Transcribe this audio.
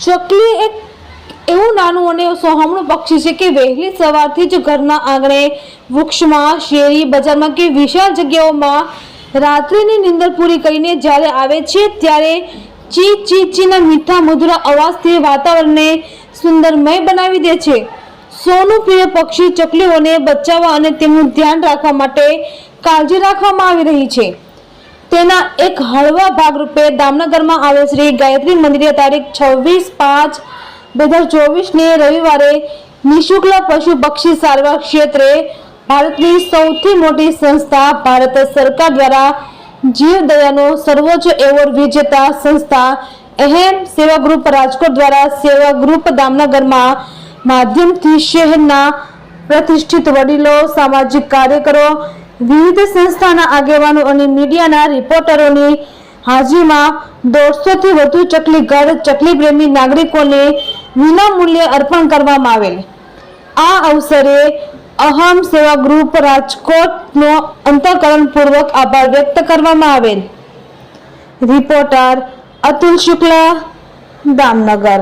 ચકલી એક એવું નાનું અને સોહામણું પક્ષી છે કે વહેલી સવારથી જ ઘરના આંગણે, વૃક્ષમાં, શેરી બજારમાં કે વિશાળ જગ્યાઓમાં રાત્રિની નિંદર પૂરી કરીને જ્યારે આવે છે ત્યારે ચી ચી ચીના મીઠા મધુરા અવાજથી વાતાવરણને સુંદરમય બનાવી દે છે. સોનું પ્રિય પક્ષી ચકલીઓને બચાવવા અને તેમનું ધ્યાન રાખવા માટે કાળજી રાખવામાં આવી રહી છે. તેના એક હળવા ભાગરૂપે દામનગરમાં આવેલ શ્રી ગાયત્રી મંદિરે તારીખ છવ્વીસ પાંચ બે હજાર ચોવીસને રવિવારે નિઃશુલ્ક પશુ પક્ષી સારવાર ક્ષેત્રે ભારતની સૌથી મોટી સંસ્થા ભારત સરકાર દ્વારા જીવદયાનો સર્વોચ્ચ એવોર્ડ વિજેતા સંસ્થા અહેમ સેવા ગ્રુપ રાજકોટ દ્વારા સેવા ગ્રુપ દામનગરમાં માધ્યમથી શહેરના પ્રતિષ્ઠિત વડીલો, સામાજિક કાર્યકરો વિવિધ સંસ્થાના આગેવાનો અને મીડિયાના રિપોર્ટરોની હાજરીમાં દોઢસોથી વધુ ચકલી ઘર, ચકલી પ્રેમી નાગરિકોને વિનામૂલ્યે અર્પણ કરવામાં આવેલ. આ અવસરે અહમ સેવા ગ્રુપ રાજકોટનો અંતઃકરણપૂર્વક આભાર વ્યક્ત કરવામાં આવેલ. રિપોર્ટર અતુલ શુક્લા, દામનગર.